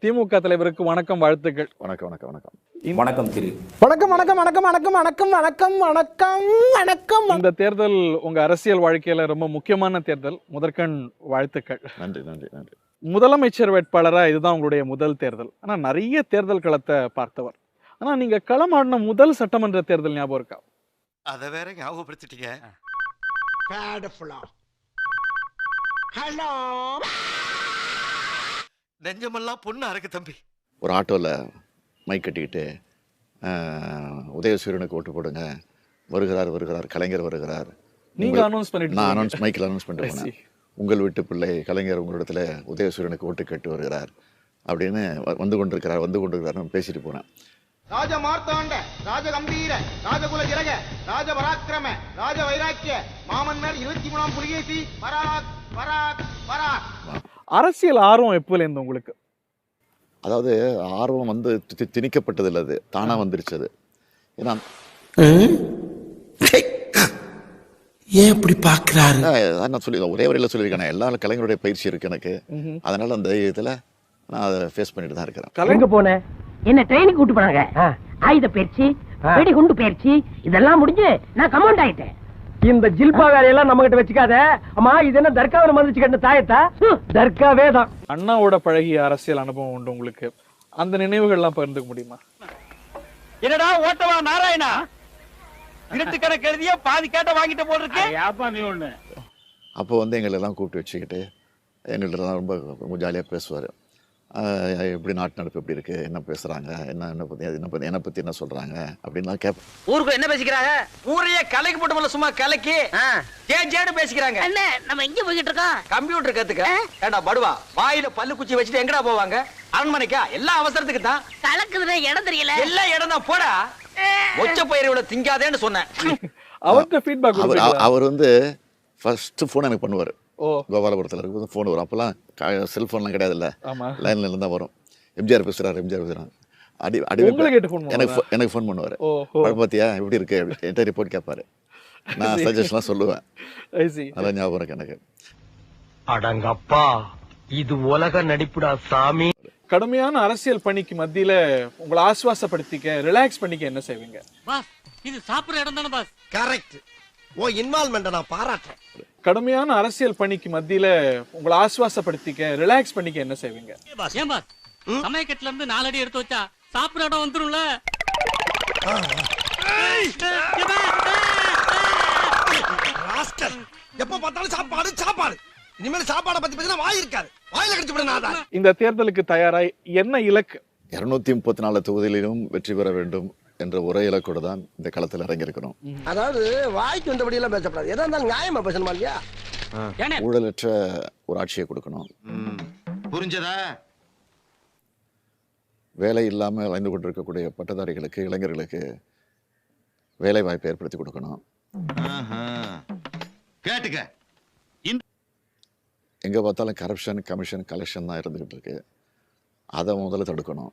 திமுக தலைவருக்கு வணக்கம் வாழ்த்துக்கள். வணக்கம் வணக்கம் வணக்கம். வணக்கம் திரு. வணக்கம் வணக்கம் வணக்கம் வணக்கம் வணக்கம் வணக்கம் வணக்கம் வணக்கம். இந்த தேர்தல் உங்க அரசியல் வாழ்க்கையில ரொம்ப முக்கியமான தேர்தல். முதற்கண் வாழ்த்துக்கள். நன்றி நன்றி நன்றி. முதலமைச்சர் வேட்பாளரா இதுதான் உங்களுடைய முதல் தேர்தல். ஆனா நிறைய தேர்தல் களத்தை பார்த்தவர். ஆனா நீங்க களமாடின முதல் சட்டமன்ற தேர்தல் ஞாபகம் இருக்கா? அத வேற ஞாபகப்படுத்திட்டீங்க. ஹலோ நெஞ்சமெல்லாம் பொண்ணு அறக்கு தம்பி. ஒரு ஆட்டோவில் மைக் கட்டிக்கிட்டு உதயசூரியனுக்கு ஓட்டு போடுங்க. வருகிறார் வருகிறார் கலைஞர் வருகிறார். நீங்க உங்கள்- அனௌன்ஸ் பண்ணிட்டு நான். அனௌன்ஸ் மைக்கில் அனௌன்ஸ் பண்ணிட்டு. போனேன். உங்கள் வீட்டு பிள்ளை கலைஞர் உங்களிடத்துல உதயசூரியனுக்கு ஓட்டு கேட்டு வருகிறார் அப்படின்னு வ- வந்து கொண்டிருக்கிறார் வந்து கொண்டிருக்கிறார் பேசிட்டு போனேன். ராஜ மார்த்தாண்ட ராஜ கம்பீர ராஜகுல ஜிரக ராஜ பராக்கிரம ராஜ வைராக்கிய மாமன்னர் இருபத்தி மூணாம் புலிகேசி பராக் அரசியல் ஆர்வம் எப்போல இருந்து உங்களுக்கு? அதாவது ஆர்வம் வந்து தி- திணிக்கப்பட்டது இல்லை அது. தானாக வந்துருச்சு அது. ஏன்னா ஏன் இப்படி பாக்குறாரு அதான் நான் சொல்லி ஒரே வரையில் சொல்லியிருக்கேன் எல்லா கலைஞருடைய பயிற்சி இருக்கு எனக்கு. அதனால அந்த தைரியத்தில் நான் அதை ஃபேஸ் பண்ணிட்டு தான் இருக்கிறேன். கலை எங்க போன? என்ன ட்ரெயினுக்கு கூட்டு போனாங்க? ஆயுத பயிற்சி வெடிகுண்டு பயிற்சி இதெல்லாம் முடிஞ்சு நான் கமாண்ட் ஆயிட்டேன். இந்த ஜில்பா வேலையெல்லாம் நம்ம கிட்ட வச்சுக்காத. அம்மா இது என்ன தர்காவில் மந்திச்சு கட்ட தாயத்தா? தர்காவே தான். அண்ணாவோட பழகிய அரசியல் அனுபவம் உண்டு உங்களுக்கு. அந்த நினைவுகள்லாம் பகிர்ந்துக்க முடியுமா? என்னடா ஓட்டவா நாராயணா? இருட்டு கணக்கு எழுதிய பாதி கேட்ட வாங்கிட்ட போல் இருக்கு ஏப்பா நீ ஒண்ணு? அப்போ வந்து எங்களை எல்லாம் கூப்பிட்டு வச்சுக்கிட்டு எங்கள்கிட்ட ரொம்ப ரொம்ப ஜாலியாக பேசுவார். எப்படி நாட்டு நடப்பு எப்படி இருக்குது என்ன பேசுகிறாங்க என்ன என்ன பற்றி என்ன பற்றி என்னை பற்றி என்ன சொல்கிறாங்க அப்படின்லாம் கேட்பேன் ஊருக்கு என்ன பேசிக்கிறாங்க? ஊரையே கலைக்கு போட்டு சும்மா கலைக்கு ஜேன் ஜேடு பேசிக்கிறாங்க. அண்ணே நம்ம எங்க போய்கிட்டு இருக்கோம்? கம்ப்யூட்டர் கத்துக்க. ஏண்டா படுவா? வாயில பல்லு குச்சி வச்சுட்டு எங்கடா போவாங்க? அரண்மனைக்கா? எல்லா அவசரத்துக்கு தான். கலக்குதுன்னு இடம் தெரியல. எல்லா இடம் தான். போடா. மொச்ச பயிரோட திங்காதேன்னு சொன்னேன். ஃபீட்பேக் அவர் அவ- அவர் வந்து ஃபஸ்ட்டு ஃபோன் எனக்கு பண்ணுவார். ஓ. கோபாலபுரத்தில் இருக்கும்போது ஃபோன் வரும். அப்போல்லாம் செல்ஃபோன்லாம் கிடையாதுல்ல? லைனில் இருந்தால் வரும். எம்ஜிஆர் பேசுகிறார் எம்ஜிஆர் பேசுகிறார் அடி அடி எனக்கு எனக்கு ஃபோன் பண்ணுவார். ஓ ஓ பார்த்தியா? எப்படி இருக்கு? என்கிட்ட ரிப்போர்ட் கேட்பாரு நான் சஜஷன்லாம் சொல்லுவேன். அதெல்லாம் ஞாபகம் இருக்கு எனக்கு. அடங்கப்பா. இது உலக நடிப்புடா சாமி. கடுமையான அரசியல் பணிக்கு மத்தியில உங்களை ஆஸ்வாசப்படுத்திக்க ரிலாக்ஸ் பண்ணிக்க என்ன செய்வீங்க? பாஸ் இது சாப்பிடுற இடம் தானே பாஸ்? கரெக்ட் ஓ இன்வால்மெண்ட் நான் பாராட்டுறேன். கடுமையான அரசியல் பணிக்கு மத்தியில உங்களை ஆஸ்வாசப்படுத்திக்க ரிலாக்ஸ் பண்ணிக்க என்ன செய்வீங்க? ஏன் பாஸ் சமயக்கட்டுல இருந்து நாலடி எடுத்து வச்சா சாப்பிடுற இடம் வந்துரும்ல? ராஸ்கல் எப்ப பார்த்தாலும் சாப்பாடு சாப்பாடு. இனிமேல் சாப்பாடை பத்தி பேசினா வாய் இருக்காது. வாயில கடிச்சு விட நான் இந்த தேர்தலுக்கு தயாராய் என்ன இலக்கு? இரநூத்தி முப்பத்தி நாலு தொகுதியிலும் வெற்றி பெற வேண்டும். என்ற ஒரே இலக்கோடு தான் இந்த களத்தில் இறங்கியிருக்கிறோம் அதாவது வாய்க்கு வந்தபடி எல்லாம் பேசப்படாது. எதா இருந்தாலும் நியாயமா பேசணுமா இல்லையா? ஊழலற்ற ஒரு ஆட்சியை கொடுக்கணும். புரிஞ்சதா? வேலை இல்லாமல் அலைந்து கொண்டிருக்கக்கூடிய பட்டதாரிகளுக்கு இளைஞர்களுக்கு வேலை வாய்ப்பை ஏற்படுத்தி கொடுக்கணும். கேட்டுக்க. எங்கே பார்த்தாலும் கரப்ஷன் கமிஷன் கலெக்ஷன் தான் இருந்துகிட்டு இருக்கு. அதை முதல்ல தடுக்கணும்.